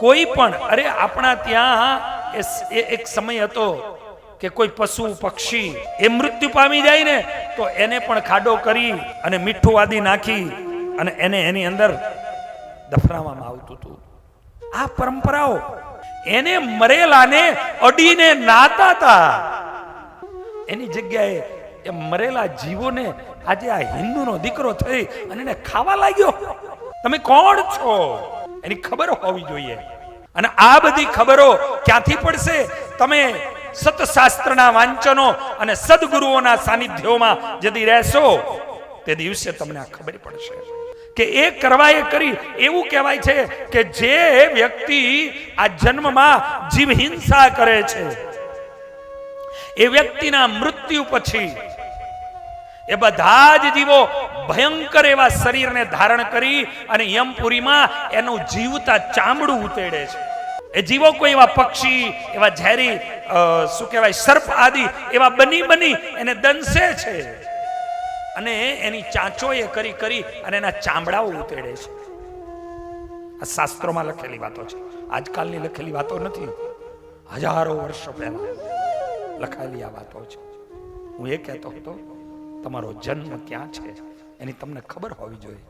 કોઈ પણ, અરે આપણા ત્યાં એ એક સમય હતો કે કોઈ પશુ, પક્ષી એ મૃત્યુ પામી જાય ને, તો એને પણ ખાડો કરી અને મીઠું આદિ નાખી અને એને એની અંદર દફનાવવામાં આવતું હતું. આ પરંપરાઓ એને મરેલાને અડીને નાતા હતા એની જગ્યાએ એ મરેલા જીવોને આજે આ હિન્દુનો દીકરો થઈ અને એને ખાવા લાગ્યો. તમે કોણ છો? એની ખબર હોવી જોઈએ. અને આ બધી ખબરો ક્યાંથી પડશે? તમે સતશાસ્ત્રના વાંચનો અને સદગુરુઓના સાનિધ્યોમાં જદી રહેશો, તે દિવસે તમને આ ખબર પડશે. કે એ કરવા એ કરી, એવું કહેવાય છે કે જે વ્યક્તિ આ જન્મમાં જીવ હિંસા કરે છે, એ વ્યક્તિના મૃત્યુ પછી એ બધા જ જીવો ભયંકર એવા શરીરને ધારણ કરી અને યમપુરીમાં એનું જીવતા ચામડું ઉતેડે છે. એ જીવો કોઈ એવા પક્ષી, એવા ઝેરી શું કહેવાય, સર્પ આદિ, એવા બની બની એને દંશે છે. અને એની ચાંચો એ કરી કરી અને એના ચામડાઓ ઉતેડે છે. આ શાસ્ત્રોમાં લખેલી વાતો છે. આજકાલની લખેલી વાતો નથી. હજારો વર્ષો પહેલા લખાયેલી આ વાતો છે. હું એ કહેતો હતો તમારો જન્મ ક્યાં છે એની તમને ખબર હોવી જોઈએ.